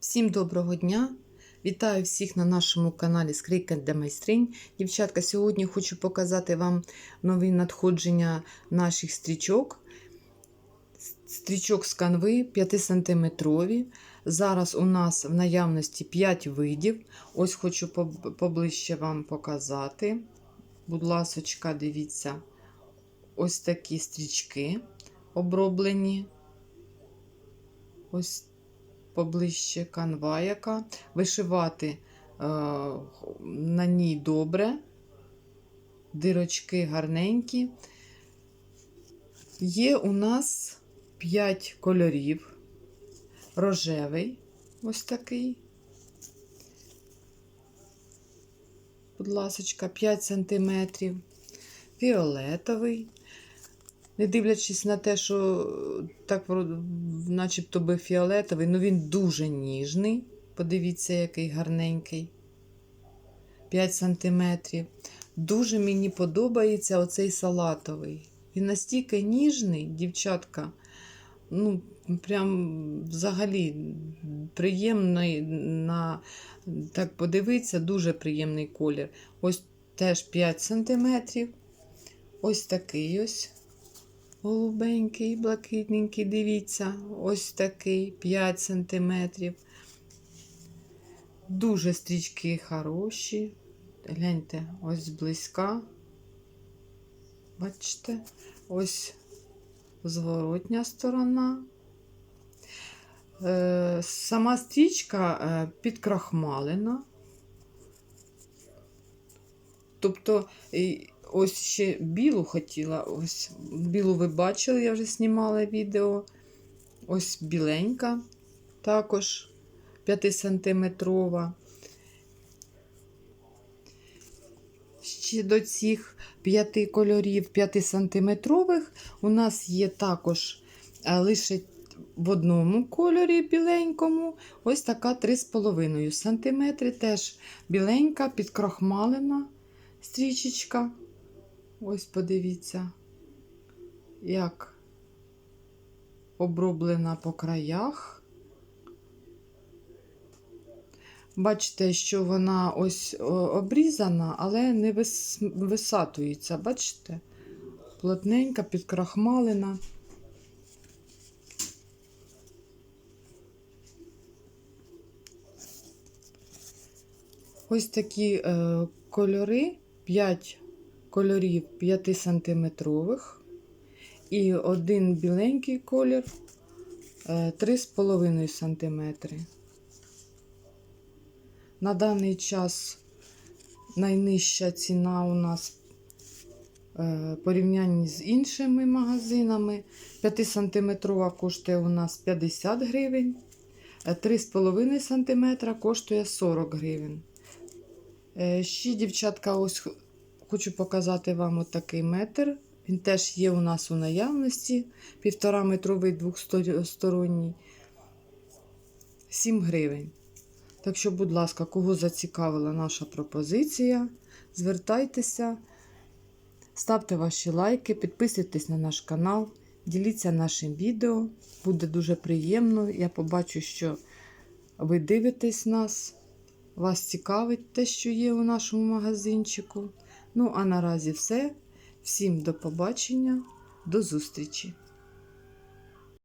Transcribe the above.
Всім доброго дня! Вітаю всіх на нашому каналі Скрійка для майстринь. Дівчатка, сьогодні хочу показати вам нові надходження наших стрічок. Стрічок з канви 5 см. Зараз у нас в наявності 5 видів. Ось хочу поближче вам показати. Будь ласочка, дивіться, ось такі стрічки оброблені. Ось поближче канва яка. Вишивати е, на ній добре. Дирочки гарненькі. Є у нас 5 кольорів. Рожевий, ось такий. Будь ласочка, 5 см. Фіолетовий. Не дивлячись на те, що так начебто би фіолетовий, ну він дуже ніжний. Подивіться, який гарненький. 5 см. Дуже мені подобається оцей салатовий. Він настільки ніжний, дівчатка. Ну, прям взагалі приємний на так подивитися, дуже приємний колір. Ось теж 5 см. Ось такий ось. Голубенький, блакитненький, дивіться, ось такий 5 см. Дуже стрічки хороші. Гляньте, ось зблизька. Бачите, ось зворотня сторона. Е, Сама стрічка е, підкрахмалена. Тобто, ось ще білу хотіла. Ось білу ви бачили, я вже знімала відео. Ось біленька, також 5-сантиметрова. Ще до цих п'яти кольорів 5-сантиметрових у нас є також е, лише в одному кольорі біленькому, ось така 3,5 см. Теж біленька, підкрахмалена стрічечка. Ось подивіться, як оброблена по краях. Бачите, що вона ось обрізана, але не висатується. Бачите? Плотненька, підкрахмалена. Ось такі е, кольори, 5 кольорів 5 сантиметрових і один біленький колір е, 3,5 сантиметри. На даний час найнижча ціна у нас е, порівнянні з іншими магазинами. 5-сантиметрова коштує у нас 50 гривень, е, 3,5 см коштує 40 гривень. Е, Ще, дівчатка, ось хочу показати вам отакий метр. Він теж є у нас у наявності. Півтора метровий двохсторонній. 7 гривень. Так що, будь ласка, кого зацікавила наша пропозиція, звертайтеся, ставте ваші лайки, підписуйтесь на наш канал, діліться нашим відео. Буде дуже приємно. Я побачу, що ви дивитесь нас. Вас цікавить те, що є у нашому магазинчику. Ну, а наразі все. Всім до побачення, до зустрічі!